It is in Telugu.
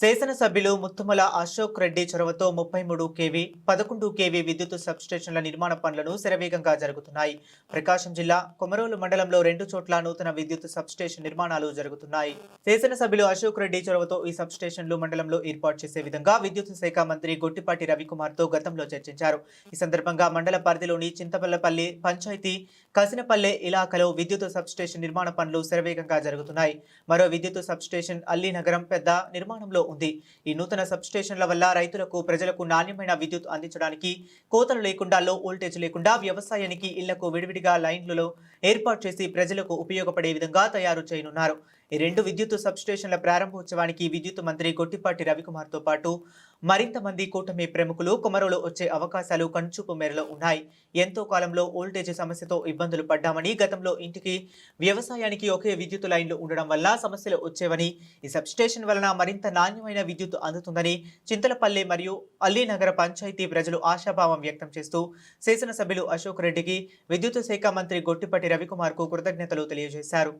శాసనసభ్యులు ముత్తుమల అశోక్ రెడ్డి చొరవతో ముప్పై మూడు కేవీ పదకొండు కేవీ విద్యుత్ సబ్స్టేషన్ల నిర్మాణ పనులను శరవేగంగా జరుగుతున్నాయి. ప్రకాశం జిల్లా కొమరోలు మండలంలో రెండు చోట్ల నూతన విద్యుత్ సబ్స్టేషన్ నిర్మాణాలు జరుగుతున్నాయి. శాసనసభ్యులు అశోక్ రెడ్డి చొరవతో ఈ సబ్స్టేషన్లు మండలంలో ఏర్పాటు చేసే విధంగా విద్యుత్ శాఖ మంత్రి గొట్టిపాటి రవికుమార్తో గతంలో చర్చించారు. ఈ సందర్భంగా మండల పరిధిలోని చింతపల్లపల్లి పంచాయతీ కసినపల్లె ఇలాకాలో విద్యుత్ సబ్స్టేషన్ నిర్మాణ పనులు శరవేగంగా జరుగుతున్నాయి. మరో విద్యుత్ సబ్స్టేషన్ అల్లీ నగరం పెద్ద నిర్మాణంలో ఉంది. ఈ నూతన సబ్స్టేషన్ల వల్ల రైతులకు ప్రజలకు నాణ్యమైన విద్యుత్ అందించడానికి కోతలు లేకుండా లో వోల్టేజ్ లేకుండా వ్యవసాయానికి ఇళ్ళకు విడివిడిగా లైన్లలో ఏర్పాటు చేసి ప్రజలకు ఉపయోగపడే విధంగా తయారు చేయనున్నారు. ఈ రెండు విద్యుత్ సబ్స్టేషన్ల ప్రారంభోత్సవానికి విద్యుత్ మంత్రి గొట్టిపాటి రవికుమార్తో పాటు మరింత మంది కూటమి ప్రముఖులు కొమరోలు వచ్చే అవకాశాలు కనుచూపు మేరలో ఉన్నాయి. ఎంతో కాలంలో ఓల్టేజ్ సమస్యతో ఇబ్బందులు పడ్డామని గతంలో ఇంటికి వ్యవసాయానికి ఒకే విద్యుత్ లైన్లు ఉండడం వల్ల సమస్యలు వచ్చేవని ఈ సబ్స్టేషన్ వలన మరింత నాణ్యమైన విద్యుత్ అందుతుందని చింతలపల్లి మరియు అల్లీనగర పంచాయతీ ప్రజలు ఆశాభావం వ్యక్తం చేస్తూ శాసనసభ్యులు అశోక్ రెడ్డికి విద్యుత్ శాఖ మంత్రి గొట్టిపాటి రవికుమార్కు కృతజ్ఞతలు తెలియజేశారు.